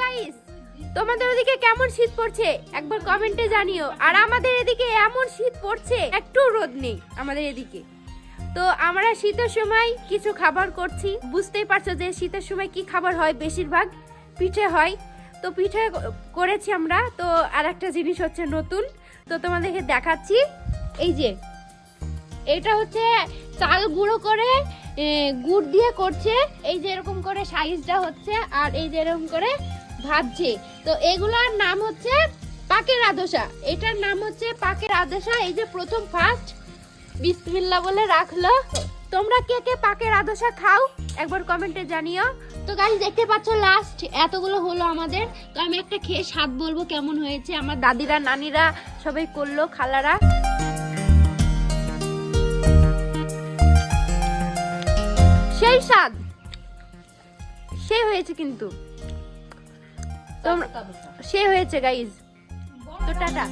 Guys তোমাদের ওদিকে কেমন শীত পড়ছে? একবার কমেন্টে জানিও। আর আমাদের এদিকে এমন শীত পড়ছে, একটু রোদ নেই আমাদের এদিকে। তো আমরা শীতের সময় কিছু খাবার করছি। বুঝতেই পারছ যে শীতের সময় কি খাবার হয়? বেশিরভাগ পিঠে হয়। তো পিঠে করেছি আমরা। তো আর একটা জিনিস হচ্ছে নতুন। তো তোমাদেরকে দেখাচ্ছি। এই যে, এটা হচ্ছে চাল গুঁড়ো করে গুড় দিয়ে করছে। এই যে এরকম করে সাইজটা হচ্ছে আর এই যে এরকম করে ভাজছে। তো এগুলার নাম হচ্ছে পাকের আদশা এটার নাম হচ্ছে পাকের আদশা এই যে প্রথম ফার্স্ট বিসমিল্লা বলে রাখল। তোমরা কে কে পাকের আদশা খাও, একবার কমেন্টে জানিও। তো গাইস দেখতে পাচ্ছ লাস্ট এতগুলো হলো আমাদের। তো আমি একটা খেয়ে স্বাদ বলব কেমন হয়েছে। আমার দাদিরা, নানিরা সবাই করল, খালারা। স্বাদ সে হয়েছে কিন্তু। সে হয়েছে গাইজ তো টাটা।